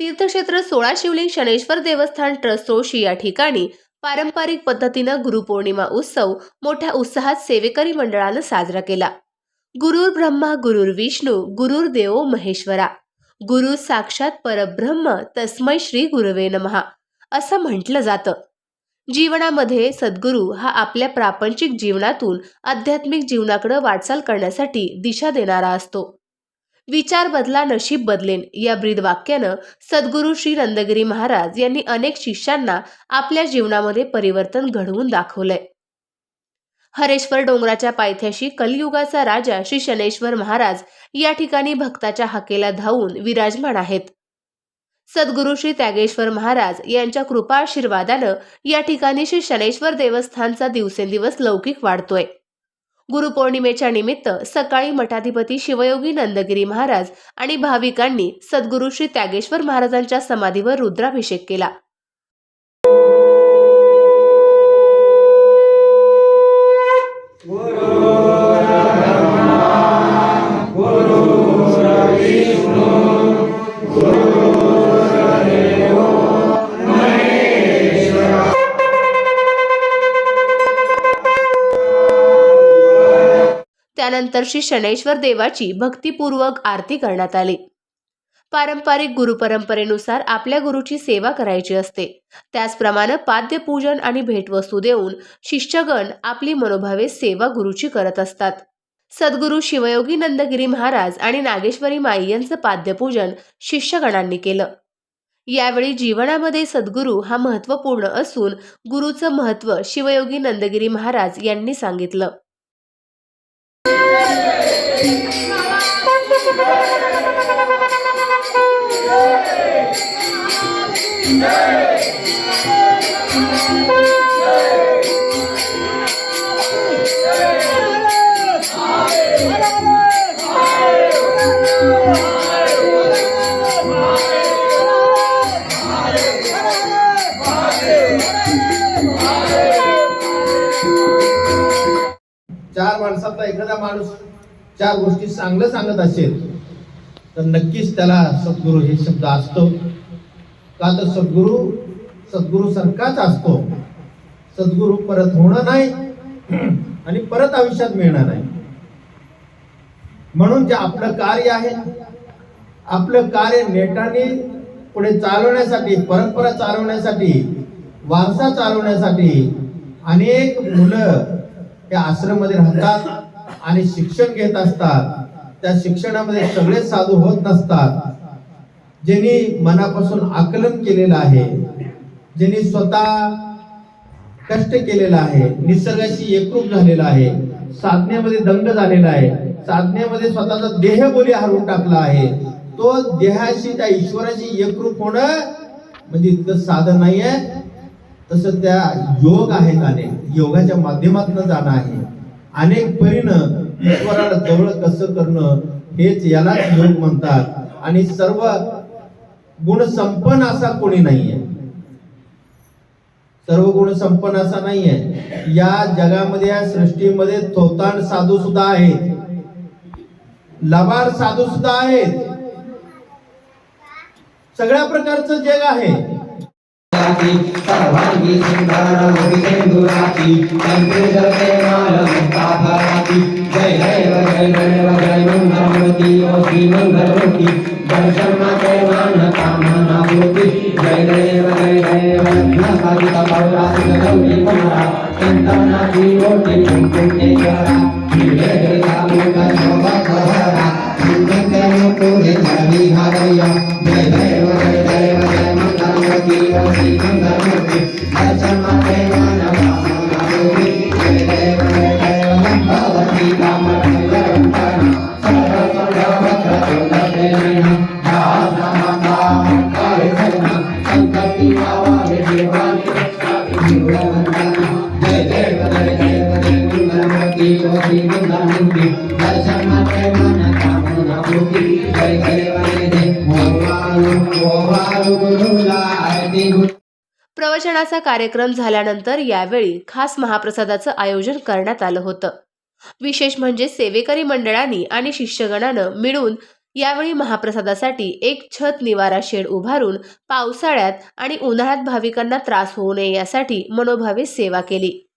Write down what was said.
तीर्थक्षेत्र सोळा शिवलिंग शनेश्वर देवस्थान ट्रस्ट रोशी या ठिकाणी पारंपरिक पद्धतीनं गुरुपौर्णिमा उत्सव मोठ्या उत्साहात सेवेकरी मंडळानं साजरा केला. गुरुर ब्रह्मा गुरुर विष्णू गुरुर देवो महेश्वरा. गुरु साक्षात परब्रह्म तस्मै श्री गुरुवे नमहा असं म्हटलं जातं. जीवनामध्ये सद्गुरू हा आपल्या प्रापंचिक जीवनातून आध्यात्मिक जीवनाकडे वाटचाल करण्यासाठी दिशा देणारा असतो. विचार बदला नशीब बदलेन. या ब्रीद वाक्यानं सद्गुरू श्री नंदगिरी महाराज यांनी अनेक शिष्यांना आपल्या जीवनामध्ये परिवर्तन घडवून दाखवलंय. हरेश्वर डोंगराच्या पायथ्याशी कलियुगाचा राजा श्री शनेश्वर महाराज या ठिकाणी भक्ताच्या हाकेला धावून विराजमान आहेत. सद्गुरू श्री त्यागेश्वर महाराज यांच्या कृपाआशीर्वादानं या ठिकाणी श्री शनेश्वर देवस्थानचा दिवसेंदिवस लौकिक वाढतोय. गुरुपौर्णिमेच्या निमित्त सकाळी मठाधिपती शिवयोगी नंदगिरी महाराज आणि भाविकांनी सद्गुरू श्री त्यागेश्वर महाराजांच्या समाधीवर रुद्राभिषेक केला. त्यानंतर श्री शनैश्वर देवाची भक्तिपूर्वक आरती करण्यात आली. पारंपरिक गुरुपरंपरेनुसार आपल्या गुरुची सेवा करायची असते. त्याचप्रमाणे पाद्यपूजन आणि भेटवस्तू देऊन शिष्यगण आपली मनोभावे सेवा गुरुची करत असतात. सद्गुरू शिवयोगी नंदगिरी महाराज आणि नागेश्वरी माई यांचं पाद्यपूजन शिष्यगणांनी केलं. यावेळी जीवनामध्ये सद्गुरू हा महत्त्वपूर्ण असून गुरुचं महत्त्व शिवयोगी नंदगिरी महाराज यांनी सांगितलं. Hey! Hey! चार माणसातला एखादा माणूस चार गोष्टी चांगलं सांगत असेल तर नक्कीच त्याला सद्गुरू हे शब्द असतो. का तर सद्गुरू सद्गुरू सारखाच असतो. सद्गुरू परत होणं नाही आणि परत आयुष्यात मिळणार नाही. म्हणून जे आपलं कार्य आहे आपलं कार्य नेटाने पुढे चालवण्यासाठी परंपरा चालवण्यासाठी वारसा चालवण्यासाठी अनेक मुलं त्या आश्रममध्ये राहतात आणि शिक्षण घेत असतात. त्या शिक्षणामध्ये सगळे साधू होत नसतात. ज्यांनी मनापासून आकलन केलेलं आहे ज्यांनी स्वतः कष्ट केलेला आहे निसर्गाशी एकरूप झालेला आहे साधनेमध्ये दंग झालेला आहे साधनेमध्ये स्वतःचा देहबोली हरवून टाकला आहे तो देहाशी त्या ईश्वराशी एकरूप होणं म्हणजे इतकं साधन नाहीये. तसं त्या योग आहेत अनेक. योगाच्या माध्यमातून जाणं आहे. अनेक परीनं ईश्वराला जवळ कसं करणं हेच यालाच योग म्हणतात. आणि सर्व गुण संपन्न असा कोणी नाहीये. सर्व गुण संपन्न असा नाहीये. या जगामध्ये या सृष्टीमध्ये थोतान साधू सुद्धा आहेत. लबार साधू सुद्धा आहेत. सगळ्या प्रकारचं जग आहे. की सर्वांगी सुंदरम सिंधुराती चंद्र जलते मालम तापराती जय जय जय जय जय मंगलमूर्ति ओ श्री मंगलमूर्ति दर्शन माते मान कामना मूर्ति जय जय जय जय मंगलमूर्ति तपराती गौरी कुमारा चंदना की रोटी कुंकुंते करा जय जय कामना सर्वभरा सुनते मुकुरे हरि हरिया जय जय my प्रवचनाचा कार्यक्रम झाल्यानंतर यावेळी खास महाप्रसादाचं आयोजन करण्यात आलं होतं. विशेष म्हणजे सेवेकरी मंडळांनी आणि शिष्यगणानं मिळून यावेळी महाप्रसादासाठी एक छत निवारा शेड उभारून पावसाळ्यात आणि उन्हाळ्यात भाविकांना त्रास होऊ नये यासाठी मनोभावे सेवा केली.